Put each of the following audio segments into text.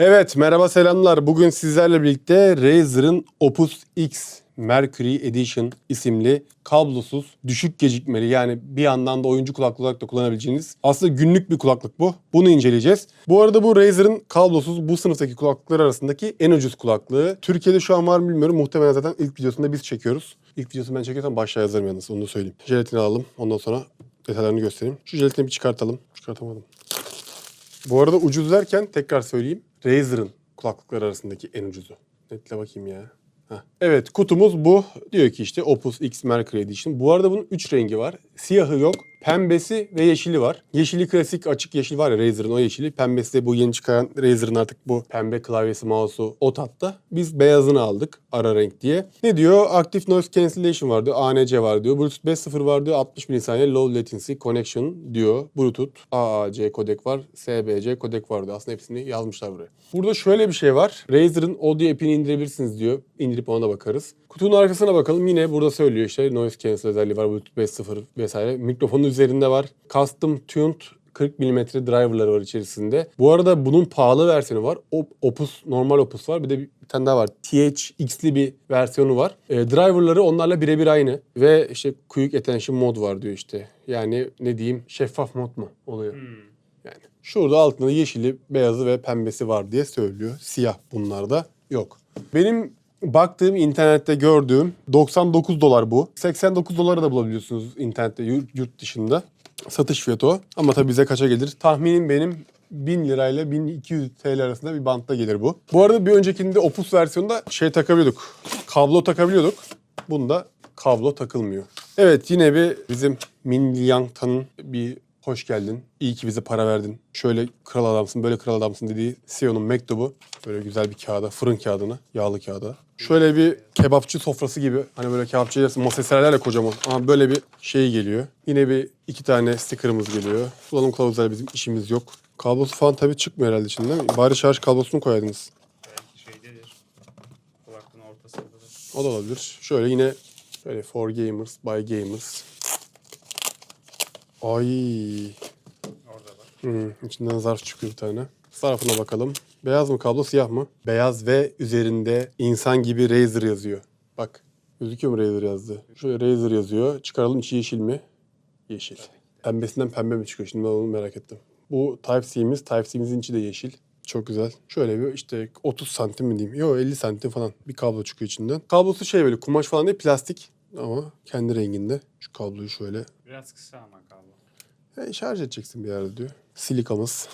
Evet merhaba selamlar. Bugün sizlerle birlikte Razer'ın Opus X Mercury Edition isimli kablosuz düşük gecikmeli yani bir yandan da oyuncu kulaklığı olarak da kullanabileceğiniz aslında günlük bir kulaklık bu. Bunu inceleyeceğiz. Bu arada bu Razer'ın kablosuz bu sınıftaki kulaklıklar arasındaki en ucuz kulaklığı. Türkiye'de şu an var mı bilmiyorum. Muhtemelen zaten ilk videosunda biz çekiyoruz. İlk videosunu ben çekiyorsam başlığa yazarım yalnız onu da söyleyeyim. Jelatini alalım ondan sonra detaylarını göstereyim. Şu jelatini bir çıkartalım. Çıkartamadım. Bu arada ucuz derken tekrar söyleyeyim. Razer'ın kulaklıklar arasındaki en ucuzu. Netle bakayım ya. Heh. Evet kutumuz bu. Diyor ki işte Opus X Mercury Edition. Bu arada bunun 3 rengi var. Siyahı yok. Pembesi ve yeşili var. Yeşili klasik açık yeşil var ya Razer'ın o yeşili. Pembesi de bu yeni çıkan Razer'ın artık bu pembe klavyesi, mouse'u o tatta. Biz beyazını aldık ara renk diye. Ne diyor? Active Noise Cancellation var diyor. ANC var diyor. Bluetooth 5.0 var diyor. 60 milisaniye low latency connection diyor. Bluetooth AAC kodek var. SBC kodek var diyor. Aslında hepsini yazmışlar buraya. Burada şöyle bir şey var. Razer'ın audio app'ini indirebilirsiniz diyor. İndirip ona da bakarız. Kutunun arkasına bakalım. Yine burada söylüyor işte noise cancel özelliği var. Bluetooth 5.0 vesaire. Mikrofonun üzerinde var. Custom tuned 40 mm driverları var içerisinde. Bu arada bunun pahalı versiyonu var. Op- Opus, normal Opus var. Bir de bir, tane daha var. THX'li bir versiyonu var. E, driverları onlarla birebir aynı. Ve işte Quick Attention mod var diyor işte. Yani ne diyeyim şeffaf mod mu oluyor? Yani şurada altında yeşili, beyazı ve pembesi var diye söylüyor. Siyah bunlarda yok. Benim baktığım internette gördüğüm 99 dolar bu. 89 dolara da bulabiliyorsunuz internette yurt, dışında. Satış fiyatı o. Ama tabii bize kaça gelir? Tahminim benim 1000 lirayla 1200 TL arasında bir bantta gelir bu. Bu arada bir öncekinde Opus versiyonunda şey takabiliyorduk. Kablo takabiliyorduk. Bunda kablo takılmıyor. Evet yine bir bizim Min Liang'tanın bir hoş geldin. İyi ki bize para verdin. Şöyle kral adamsın, böyle kral adamsın dediği CEO'nun mektubu. Böyle güzel bir kağıda, fırın kağıdına, yağlı kağıda. Şöyle bir kebapçı sofrası gibi. Hani böyle kebapçı yersin, masa sererler kocaman. Ama böyle bir şey geliyor. Yine bir iki tane sticker'ımız geliyor. Kullanım kılavuzları bizim işimiz yok. Kablosu falan tabii çıkmıyor herhalde şimdi değil mi? Bari şarj kablosunu koyaydınız. Belki şeydedir. Kulaklığın ortasındadır. O da olabilir. Şöyle yine böyle for gamers, by gamers. Ay. Orada var. Hmm, içinden zarf çıkıyor bir tane. Zarfına bakalım. Beyaz mı kablo siyah mı? Beyaz ve üzerinde insan gibi Razer yazıyor. Bak gözüküyor mu Razer yazdı? Şöyle Razer yazıyor. Çıkaralım içi yeşil mi? Yeşil. Pembesinden pembe mi çıkıyor? Şimdi ben onu merak ettim. Bu Type-C'miz. Type-C'mizin içi de yeşil. Çok güzel. Şöyle bir işte 30 santim mi diyeyim? Yok 50 santim falan bir kablo çıkıyor içinden. Kablosu şey böyle kumaş falan değil plastik ama kendi renginde. Şu kabloyu şöyle Biraz kısa ama kablo. e, şarj edeceksin bir yerde diyor. Silikamız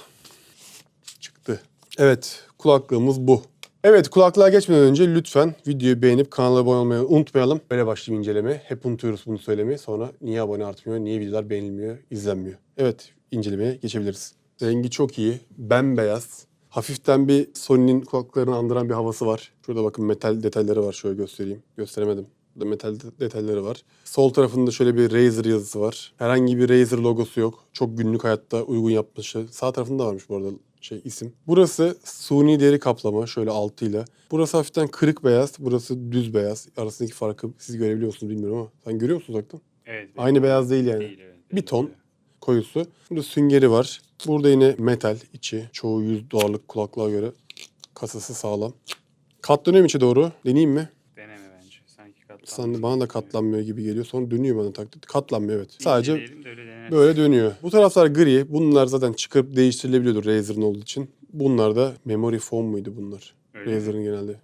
çıktı. Evet kulaklığımız bu. Evet kulaklığa geçmeden önce lütfen videoyu beğenip kanala abone olmayı unutmayalım. Böyle başlayayım inceleme. Hep unutuyoruz bunu söylemeyi. Sonra niye abone artmıyor, niye videolar beğenilmiyor, izlenmiyor. Evet incelemeye geçebiliriz. Rengi çok iyi. Bembeyaz. Hafiften bir Sony'nin kulaklıklarını andıran bir havası var. Şurada bakın metal detayları var. Şöyle göstereyim. Gösteremedim. Metal de- detayları var. Sol tarafında şöyle bir Razer yazısı var. Herhangi bir Razer logosu yok. Çok günlük hayatta uygun yapmışı. Sağ tarafında varmış bu arada şey isim. Burası suni deri kaplama şöyle altıyla. Burası hafiften kırık beyaz. Burası düz beyaz. Arasındaki farkı siz görebiliyor musunuz bilmiyorum ama. Sen görüyor musun uzaktan? Evet. Aynı beyaz değil yani. Değil evet. Bir ton koyusu. Burada süngeri var. Burada yine metal içi. Çoğu yüz dolarlık kulaklığa göre kasası sağlam. Katlanıyor mu içe doğru? Deneyeyim mi? Deneme bence. Sanki katlanmış. Sandı bana da katlanmıyor gibi geliyor. Sonra dönüyor bana taklit. Katlanmıyor evet. Sadece böyle dönüyor. Bu taraflar gri. Bunlar zaten çıkıp değiştirilebiliyordur Razer'ın olduğu için. Bunlar da memory foam muydu bunlar? Razer'ın genelde.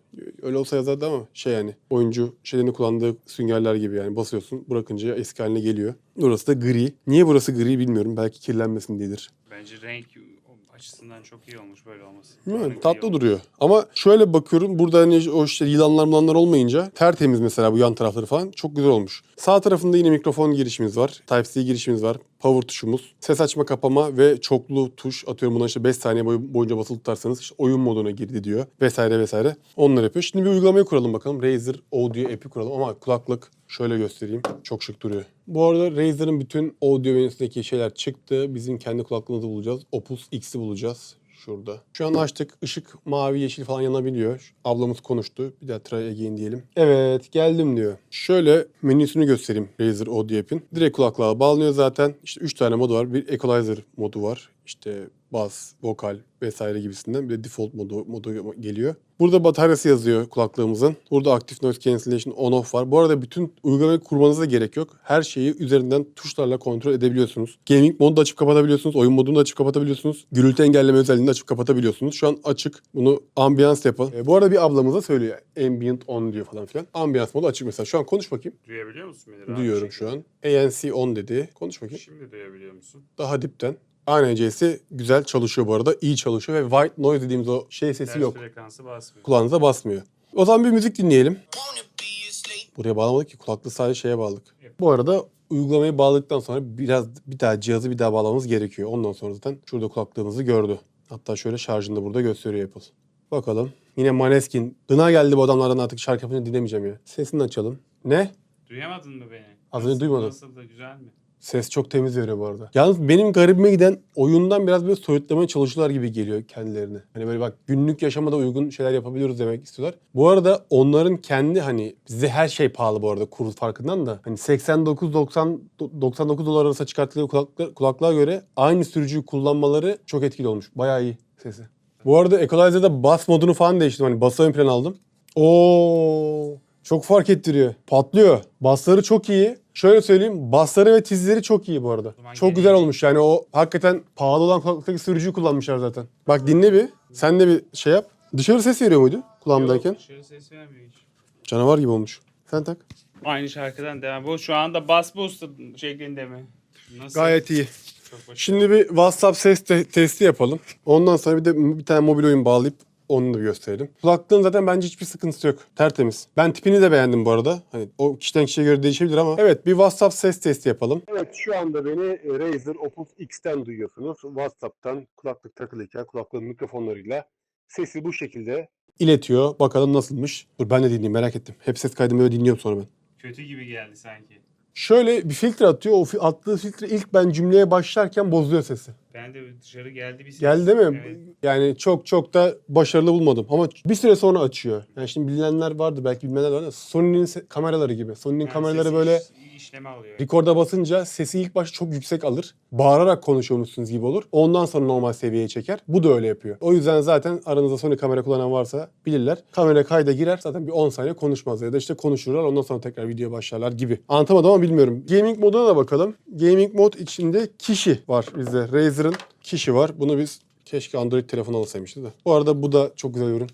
Öyle olsa yazardı ama şey yani oyuncu şeylerini kullandığı süngerler gibi yani basıyorsun bırakınca eski haline geliyor. Burası da gri. Niye burası gri bilmiyorum. Belki kirlenmesin diyedir. Bence renk açısından çok iyi olmuş böyle olması. İyi tatlı duruyor. Ama şöyle bakıyorum burada hani o işte yılanlar mulanlar olmayınca tertemiz mesela bu yan tarafları falan çok güzel olmuş. Sağ tarafında yine mikrofon girişimiz var. Type-C girişimiz var. Power tuşumuz. Ses açma kapama ve çoklu tuş atıyorum buna işte 5 saniye boy- boyunca basılı tutarsanız işte oyun moduna girdi diyor. Vesaire vesaire. Onları yapıyor. Şimdi bir uygulamayı kuralım bakalım. Razer Audio app'i kuralım ama kulaklık şöyle göstereyim. Çok şık duruyor. Bu arada Razer'ın bütün audio menüsündeki şeyler çıktı. Bizim kendi kulaklığımızı bulacağız. Opus X'i bulacağız. Şurada. Şu an açtık. Işık mavi yeşil falan yanabiliyor. Ablamız konuştu. Bir daha try again diyelim. Evet geldim diyor. Şöyle menüsünü göstereyim Razer Audio app'in. Direkt kulaklığa bağlanıyor zaten. İşte 3 tane modu var. Bir equalizer modu var. İşte bas, vokal vesaire gibisinden bir de default modu, modu geliyor. Burada bataryası yazıyor kulaklığımızın. Burada Active Noise Cancellation on off var. Bu arada bütün uygulamayı kurmanıza da gerek yok. Her şeyi üzerinden tuşlarla kontrol edebiliyorsunuz. Gaming modu da açıp kapatabiliyorsunuz. Oyun modunu da açıp kapatabiliyorsunuz. Gürültü engelleme özelliğini de açıp kapatabiliyorsunuz. Şu an açık. Bunu ambiyans yapalım. E, bu arada bir ablamız da söylüyor. Ambient on diyor falan filan. Ambiyans modu açık mesela. Şu an konuş bakayım. Duyabiliyor musun beni? Duyuyorum şu an. ANC on dedi. Konuş bakayım. Şimdi duyabiliyor musun? Daha dipten. ANC'si güzel çalışıyor bu arada. iyi çalışıyor ve white noise dediğimiz o şey sesi Ters yok. frekansı basmıyor. Kulağınıza basmıyor. O zaman bir müzik dinleyelim. Buraya bağlamadık ki kulaklığı sadece şeye bağladık. Bu arada uygulamayı bağladıktan sonra biraz bir daha cihazı bir daha bağlamamız gerekiyor. Ondan sonra zaten şurada kulaklığımızı gördü. Hatta şöyle şarjını da burada gösteriyor Apple. Bakalım. Yine Maneskin. Gına geldi bu adamlardan artık şarkı yapınca dinlemeyeceğim ya. Sesini açalım. Ne? Duyamadın mı beni? Az önce duymadım. Nasıl da güzel mi? Ses çok temiz veriyor bu arada. Yalnız benim garibime giden oyundan biraz böyle soyutlamaya çalışıyorlar gibi geliyor kendilerini. Hani böyle bak günlük yaşamada uygun şeyler yapabiliyoruz demek istiyorlar. Bu arada onların kendi hani bize her şey pahalı bu arada kur farkından da. Hani 89-90 99 dolar arası çıkarttıkları kulaklığa, kulaklığa göre aynı sürücüyü kullanmaları çok etkili olmuş. Bayağı iyi sesi. Bu arada Equalizer'da bas modunu falan değiştirdim. Hani bası ön plan aldım. Oo, çok fark ettiriyor. Patlıyor. Basları çok iyi. Şöyle söyleyeyim. Basları ve tizleri çok iyi bu arada. zaman Çok güzel olmuş. Yani o hakikaten pahalı olan kulaklıktaki sürücüyü kullanmışlar zaten. Bak dinle bir. Sen de bir şey yap. Dışarı ses veriyor muydu kulağımdayken? Yok, dışarı ses vermiyor hiç. Canavar gibi olmuş. Sen tak. Aynı şarkıdan devam. Bu şu anda bass boost şeklinde mi? Nasıl? Gayet iyi. Şimdi bir WhatsApp ses te- testi yapalım. Ondan sonra bir de bir tane mobil oyun bağlayıp onu da bir gösterelim. Kulaklığın zaten bence hiçbir sıkıntısı yok. Tertemiz. Ben tipini de beğendim bu arada. Hani o kişiden kişiye göre değişebilir ama. Evet bir WhatsApp ses testi yapalım. Evet şu anda beni Razer Opus X'ten duyuyorsunuz. WhatsApp'tan kulaklık takılıyken kulaklığın mikrofonlarıyla sesi bu şekilde iletiyor. Bakalım nasılmış. Dur ben de dinleyeyim merak ettim. Hep ses kaydımı öyle dinliyorum sonra ben. Kötü gibi geldi sanki. Şöyle bir filtre atıyor. O fi- attığı filtre ilk ben cümleye başlarken bozuyor sesi. Ben de dışarı geldi bir ses. Geldi değil mi? Evet. Yani çok çok da başarılı bulmadım. Ama bir süre sonra açıyor. Yani şimdi bilinenler vardı belki bilmeyenler var. Sony'nin se- kameraları gibi. Sony'nin Yani kameraları sesi böyle iş- işleme alıyor. rekorda basınca sesi ilk başta çok yüksek alır. Bağırarak konuşuyormuşsunuz gibi olur. Ondan sonra normal seviyeye çeker. Bu da öyle yapıyor. O yüzden zaten aranızda Sony kamera kullanan varsa bilirler. Kamera kayda girer zaten bir 10 saniye konuşmaz ya da işte konuşurlar ondan sonra tekrar video başlarlar gibi. Anlatamadım ama bilmiyorum. Gaming moduna da bakalım. Gaming mod içinde kişi var bizde. Razer'ın kişi var. Bunu biz keşke Android telefonu alsaymışız da. Bu arada bu da çok güzel ürün.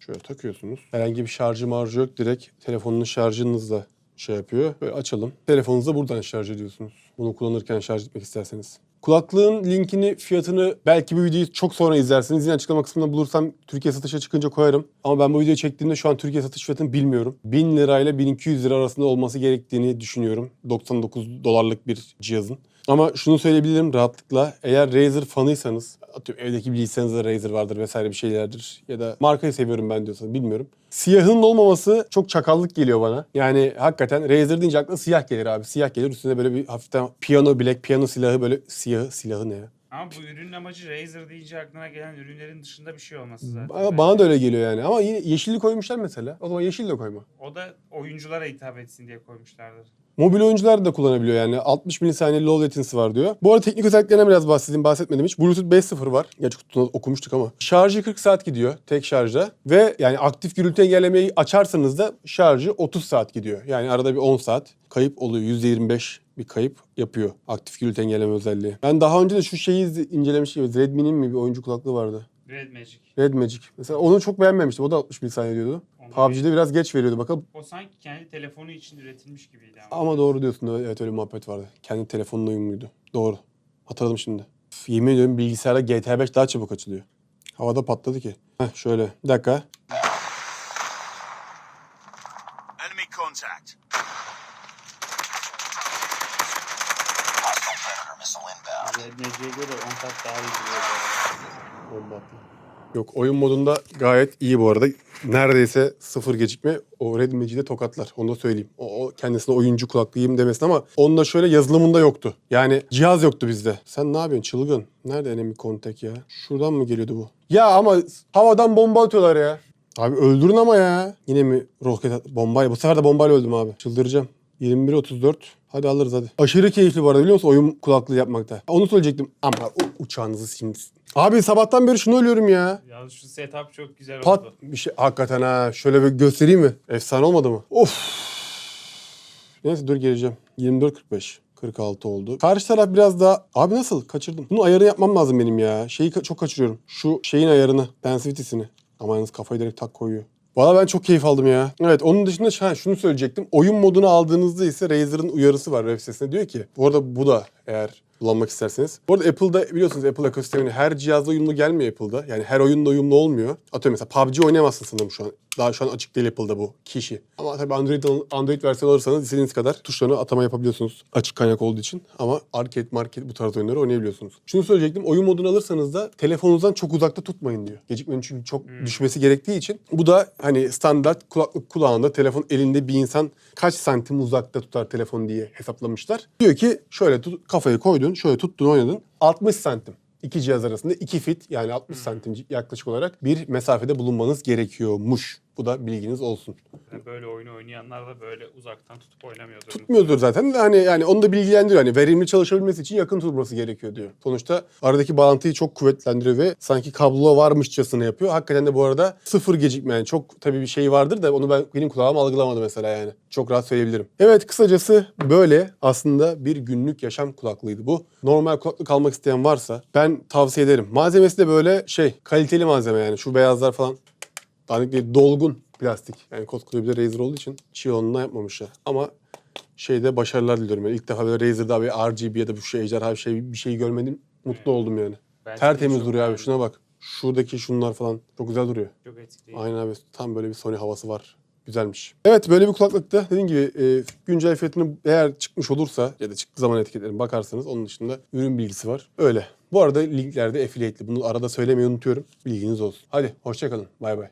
Şöyle takıyorsunuz. Herhangi bir şarjı marjı yok. Direkt telefonunun şarjınızla şey yapıyor. Böyle açalım. Telefonunuzu da buradan şarj ediyorsunuz. Bunu kullanırken şarj etmek isterseniz. Kulaklığın linkini, fiyatını belki bu videoyu çok sonra izlersiniz. Yine açıklama kısmında bulursam Türkiye satışa çıkınca koyarım. Ama ben bu videoyu çektiğimde şu an Türkiye satış fiyatını bilmiyorum. 1000 lirayla 1200 lira arasında olması gerektiğini düşünüyorum. 99 dolarlık bir cihazın. Ama şunu söyleyebilirim rahatlıkla. Eğer Razer fanıysanız, atıyorum evdeki bilgisayarınızda Razer vardır vesaire bir şeylerdir. Ya da markayı seviyorum ben diyorsanız bilmiyorum. Siyahın olmaması çok çakallık geliyor bana. Yani hakikaten Razer deyince akla siyah gelir abi. Siyah gelir üstünde böyle bir hafiften piyano bilek, piyano silahı böyle siyahı, silahı ne ya? Ama bu ürünün amacı Razer deyince aklına gelen ürünlerin dışında bir şey olması zaten. Bana, bana da öyle geliyor yani. Ama yine yeşilli koymuşlar mesela. O zaman yeşil de koyma. O da oyunculara hitap etsin diye koymuşlardır. Mobil oyuncular da kullanabiliyor yani. 60 milisaniye low latency var diyor. Bu arada teknik özelliklerine biraz bahsedeyim. Bahsetmedim hiç. Bluetooth 5.0 var. Gerçi kutuda okumuştuk ama. Şarjı 40 saat gidiyor tek şarjda. Ve yani aktif gürültü engellemeyi açarsanız da şarjı 30 saat gidiyor. Yani arada bir 10 saat kayıp oluyor. %25 bir kayıp yapıyor aktif gürültü engelleme özelliği. Ben daha önce de şu şeyi incelemiştim. Redmi'nin mi bir oyuncu kulaklığı vardı? Red Magic. Red Magic. Mesela onu çok beğenmemiştim. O da 60 milisaniye diyordu. PUBG'de biraz geç veriyordu. Bakalım O sanki kendi telefonu için üretilmiş gibiydi ama. Ama doğru diyorsun. Evet öyle bir muhabbet vardı. Kendi telefonuna uyumluydu. Doğru. Hatırladım şimdi. Üf, yemin ediyorum bilgisayarda GTA 5 daha çabuk açılıyor. Havada patladı ki. Heh şöyle. Bir dakika. Enemy contact. Red Magic'e göre 10 kat daha iyi duruyor. Bomba attı. Yok oyun modunda gayet iyi bu arada. Neredeyse sıfır gecikme. O Red Magic'i tokatlar. Onu da söyleyeyim. O, o kendisine oyuncu kulaklığıyım demesin ama onda şöyle yazılımında yoktu. Yani cihaz yoktu bizde. Sen ne yapıyorsun çılgın? Nerede enemy contact ya? Şuradan mı geliyordu bu? Ya ama havadan bomba atıyorlar ya. Abi öldürün ama ya. Yine mi roket at- bombayla? Bu sefer de bombayla öldüm abi. Çıldıracağım. 21.34. Hadi alırız hadi. Aşırı keyifli bu arada biliyor musun oyun kulaklığı yapmakta. Onu söyleyecektim ama u- uçağınızı şimdi. Abi sabahtan beri şunu ölüyorum ya. Ya şu setup çok güzel Pat oldu. bir şey hakikaten ha. Şöyle bir göstereyim mi? Efsane olmadı mı? Of. Neyse dur geleceğim. 24.45. 46 oldu. Karşı taraf biraz daha... Abi nasıl? Kaçırdım. Bunun ayarını yapmam lazım benim ya. Şeyi ka- çok kaçırıyorum. Şu şeyin ayarını. Density'sini. Ama yalnız kafayı direkt tak koyuyor. Valla ben çok keyif aldım ya. Evet onun dışında ha, şunu söyleyecektim. Oyun modunu aldığınızda ise Razer'ın uyarısı var web sitesinde. Diyor ki bu arada bu da eğer kullanmak isterseniz. Bu arada Apple'da biliyorsunuz Apple ekosistemini her cihazda uyumlu gelmiyor Apple'da. Yani her oyunda uyumlu olmuyor. Atıyorum mesela PUBG oynayamazsın sanırım şu an. Daha şu an açık değil Apple'da bu kişi. Ama tabii Android, Android versiyonu alırsanız istediğiniz kadar tuşlarını atama yapabiliyorsunuz. Açık kaynak olduğu için. Ama arcade market bu tarz oyunları oynayabiliyorsunuz. Şunu söyleyecektim. Oyun modunu alırsanız da telefonunuzdan çok uzakta tutmayın diyor. Gecikmenin çünkü çok düşmesi gerektiği için. Bu da hani standart kulaklık kulağında telefon elinde bir insan kaç santim uzakta tutar telefon diye hesaplamışlar. Diyor ki şöyle tut, kafayı koydun, şöyle tuttun oynadın. 60 santim. İki cihaz arasında 2 fit yani 60 santim yaklaşık olarak bir mesafede bulunmanız gerekiyormuş. Bu da bilginiz olsun. Yani böyle oyunu oynayanlar da böyle uzaktan tutup oynamıyordur. Tutmuyordur zaten hani yani onu da bilgilendiriyor. Hani verimli çalışabilmesi için yakın tutması gerekiyor diyor. Sonuçta aradaki bağlantıyı çok kuvvetlendiriyor ve sanki kablo varmışçasına yapıyor. Hakikaten de bu arada sıfır gecikme yani çok tabii bir şey vardır da onu ben benim kulağım algılamadı mesela yani. Çok rahat söyleyebilirim. Evet kısacası böyle aslında bir günlük yaşam kulaklığıydı bu. Normal kulaklık almak isteyen varsa ben tavsiye ederim. Malzemesi de böyle şey kaliteli malzeme yani şu beyazlar falan Dandik değil, dolgun plastik. Yani bir de Razer olduğu için çiğ yapmamışlar. Ama şeyde başarılar diliyorum. Yani ilk defa böyle Razer'da bir RGB ya da bu şey ejderha bir şey, bir şey görmedim. Mutlu oldum yani. Bence Tertemiz duruyor abi. Şuna bak. Şuradaki şunlar falan çok güzel duruyor. Çok etkileyici. Aynen abi. Tam böyle bir Sony havası var. Güzelmiş. Evet böyle bir kulaklıkta dediğim gibi e, güncel fiyatını eğer çıkmış olursa ya da çıktığı zaman etiketlerine bakarsanız onun dışında ürün bilgisi var. Öyle. Bu arada linklerde affiliate'li. Bunu arada söylemeyi unutuyorum. Bilginiz olsun. Hadi hoşçakalın. Bay bay.